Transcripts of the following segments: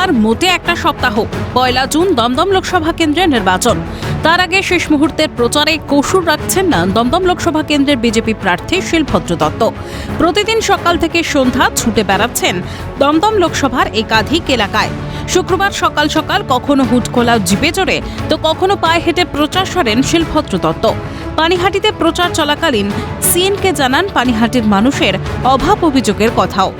আর মোটে একটা সপ্তাহ। পয়লা জুন দমদম লোকসভা কেন্দ্রের নির্বাচন। তার আগে শেষ মুহূর্তের প্রচারে কসুর রাখছেন না দমদম লোকসভা কেন্দ্রের বিজেপি প্রার্থী শিলভদ্র দত্ত। প্রতিদিন সকাল থেকে সন্ধ্যা ছুটে বেড়াচ্ছেন দমদম লোকসভার একাধিক এলাকায়। শুক্রবার সকাল সকাল কখনো হুটখোলা জিপে চড়ে, তো কখনো পায়ে হেঁটে প্রচার সরেন শিলভদ্র দত্ত। পানিহাটিতে প্রচার চলাকালীন সিএনকে জানান পানিহাটির মানুষের অভাব অভিযোগের কথাও।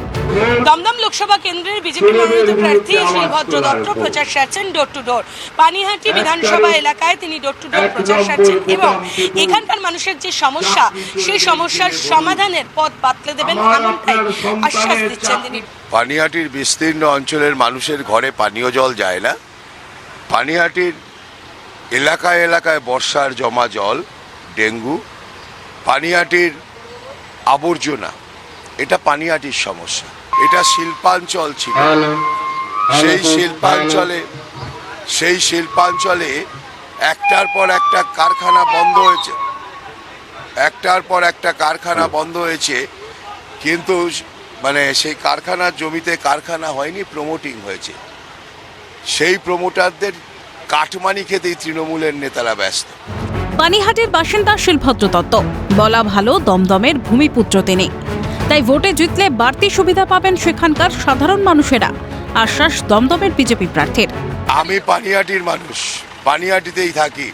দমদম লোকসভা কেন্দ্রের বিজেপি মনোনীত প্রার্থী শ্রীভদ্র দত্ত প্রচার সারছেন door to door Panihati Bidhan Sabha এলাকায় তিনি ডোর টু ডোর প্রচার সারছেন এবং এখানকার মানুষের যে সমস্যা সেই সমস্যার সমাধানের পথ বাতলে দেবেন এমনটাই আশ্বাস দিচ্ছেন তিনি। পানিহাটির বিস্তীর্ণ অঞ্চলের মানুষের ঘরে পানীয় জল যায় না। পানিহাটির এলাকায় এলাকায় বর্ষার জমা জল ডেঙ্গু। পানিহাটির আবর্জনা এটা পানিহাটির সমস্যা। এটা শিল্পাঞ্চল ছিল। সেই শিল্পাঞ্চলে সেই শিল্পাঞ্চলে একটার পর একটা কারখানা বন্ধ হয়েছে। একটার পর একটা কারখানা বন্ধ হয়েছে কিন্তু মানে সেই কারখানার জমিতে কারখানা হয়নি প্রমোটিং হয়েছে। সেই প্রমোটারদের কাটমানি খেতেই তৃণমূলের নেতারা ব্যস্ত। পানিহাটির বাসিন্দা শিলভদ্র দত্ত বলা ভালো দমদমের ভূমিপুত্র তিনি। তাই ভোটে জিতলে বাড়তি সুবিধা পাবেন সেখানকার সাধারণ মানুষেরা। আশ্বাস দমদমের বিজেপি প্রার্থীর। আমি পানিহাটির মানুষ পানিহাটিতেই থাকি।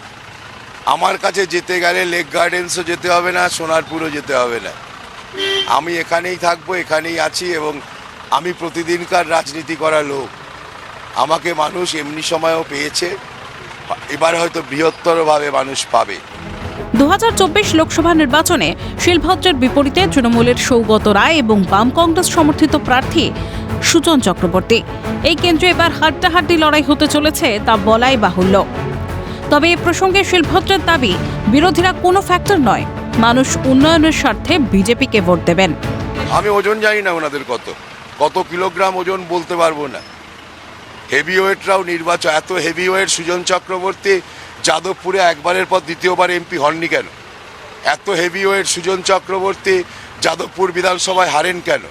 আমার কাছে যেতে গেলে লেক গার্ডেন্সও যেতে হবে না, সোনারপুরও যেতে হবে না। আমি এখানেই থাকব, এখানেই আছি এবং আমি প্রতিদিনকার রাজনীতি করা লোক। আমাকে মানুষ এমনি সময়ও পেয়েছে, এবার হয়তো বৃহত্তরভাবে মানুষ পাবে। দু হাজার চব্বিশ লোকসভা নির্বাচনে শিলভদ্রের বিপরীতে তৃণমূলের সৌগত রায় এবং বাম কংগ্রেস সমর্থিত প্রার্থী সুজন চক্রবর্তী। এই কেন্দ্রে এবার হাড্ডাহাড্ডি লড়াই হতে চলেছে তা বলাই বাহুল্য। তবে এ প্রসঙ্গে শিলভদ্রের দাবি, বিরোধীরা কোনো ফ্যাক্টর নয়, মানুষ উন্নয়নের স্বার্থে বিজেপিকে ভোট দেবেন। আমি ওজন জানি না ওনাদের কত। কত কিলোগ্রাম ওজন বলতে পারব না। হেভি ওয়েটরাও নির্বাচন, এত হেভি ওয়েট সুজন চক্রবর্তী যাদবপুরে একবারের পর দ্বিতীয়বার এমপি হননি কেন? এত হেভি ওয়েট সুজন চক্রবর্তী যাদবপুর বিধানসভায় হারেন কেন?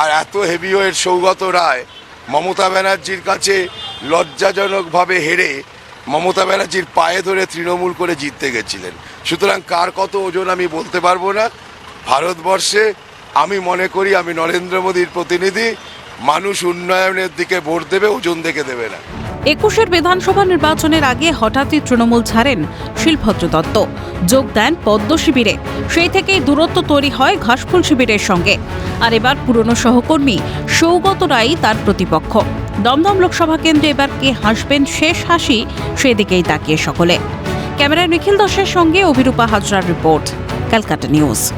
আর এত হেভি ওয়েট সৌগত রায় মমতা ব্যানার্জির কাছে লজ্জাজনকভাবে হেরে মমতা ব্যানার্জির পায়ে ধরে তৃণমূল করে জিততে গেছিলেন। সুতরাং কার কত ওজন আমি বলতে পারব না। ভারতবর্ষে আমি মনে করি আমি নরেন্দ্র মোদীর প্রতিনিধি। মানুষ উন্নয়নের দিকে ভোট দেবে, ওজন দেখে দেবে না। একুশের বিধানসভা নির্বাচনের আগে হঠাৎই তৃণমূল ছাড়েন শিলভদ্র দত্ত। যোগ দেন পদ্ম শিবিরে। সেই থেকেই দূরত্ব তৈরি হয় ঘাসফুল শিবিরের সঙ্গে। আর এবার পুরনো সহকর্মী সৌগত রায় তার প্রতিপক্ষ। দমদম লোকসভা কেন্দ্রে এবার কে হাসবেন শেষ হাসি সেদিকেই তাকিয়ে সকলে। ক্যামেরায় নিখিল দাসের সঙ্গে অভিরূপা হাজরার রিপোর্ট, ক্যালকাটা নিউজ।